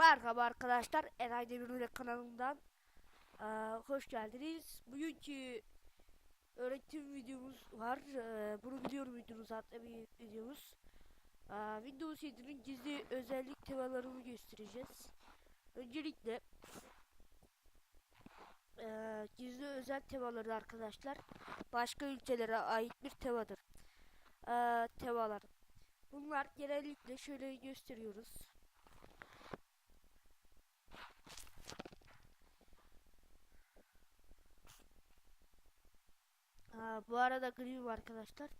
Merhaba arkadaşlar, Eray Demiröre kanalından eee, hoş geldiniz. Bugünkü öğretim videomuz var. Eee, bunu biliyorum videomuz adlı bir videomuz. Eee, Windows 7'nin gizli özellik temalarını göstereceğiz. Öncelikle eee, gizli özel temaları arkadaşlar başka ülkelere ait bir temadır. Eee, temalar. Bunlar genellikle şöyle gösteriyoruz. Bu arada griyim arkadaşlar.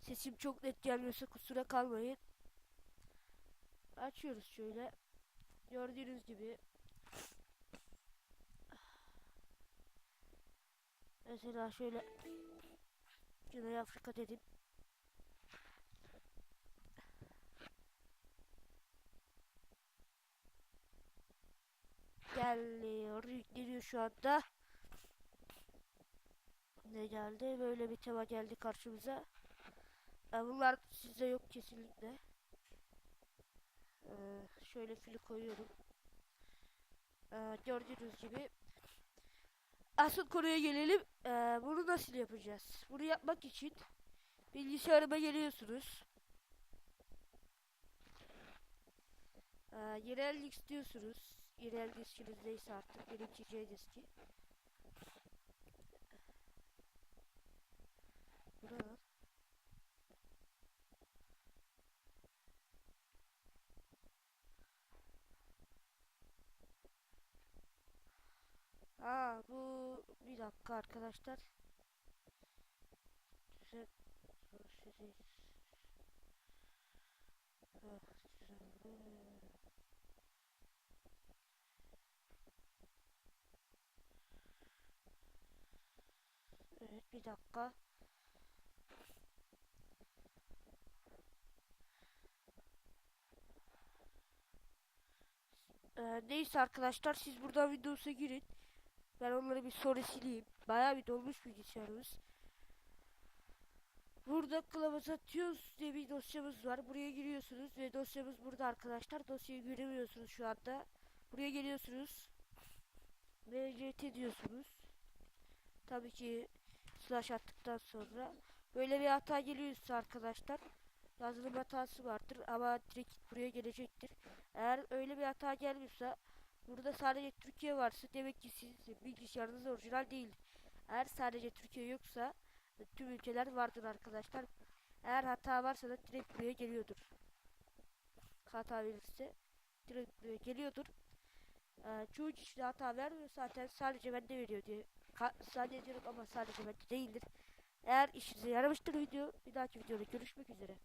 Sesim çok net gelmiyorsa kusura kalmayın. Açıyoruz şöyle. Gördüğünüz gibi. Mesela şöyle Güney Afrika dedim. Geliyor, yükleniyor şu anda. Ne geldi? Böyle bir tema geldi karşımıza. Ee, bunlar sizde yok kesinlikle. Ee, şöyle fili koyuyorum. Ee, gördüğünüz gibi. Asıl konuya gelelim. Ee, bunu nasıl yapacağız? Bunu yapmak için bilgisayarıma geliyorsunuz. Ee, yerel disk diyorsunuz. Yerel diskiniz neyse artık. Benimki C diski. Burada. Aa bu bir dakika arkadaşlar. Ah, düzenle. Evet bir dakika. Ee, neyse arkadaşlar siz buradan Windows'a girin. Ben onları bir sonra sileyim. Bayağı bir dolmuş bilgisayarımız. Burada kılavuz atıyoruz diye bir dosyamız var. Buraya giriyorsunuz ve dosyamız burada arkadaşlar. Dosyayı göremiyorsunuz şu anda. Buraya geliyorsunuz. VCT diyorsunuz. Tabii ki slash attıktan sonra. Böyle bir hata geliyorsa arkadaşlar. Yazılım hatası vardır ama direkt buraya gelecektir. Eğer öyle bir hata gelmiyorsa burada sadece Türkiye varsa demek ki siz bilgisayarınız orijinal değil. Eğer sadece Türkiye yoksa e, tüm ülkeler vardır arkadaşlar. Eğer hata varsa da direkt buraya geliyordur. Hata verirse direkt buraya geliyordur. Ee, çoğu kişi hata vermiyor zaten sadece bende veriyor diye. Ka sadece diyorum ama sadece bende değildir. Eğer işinize yaramıştır video bir dahaki videoda görüşmek üzere.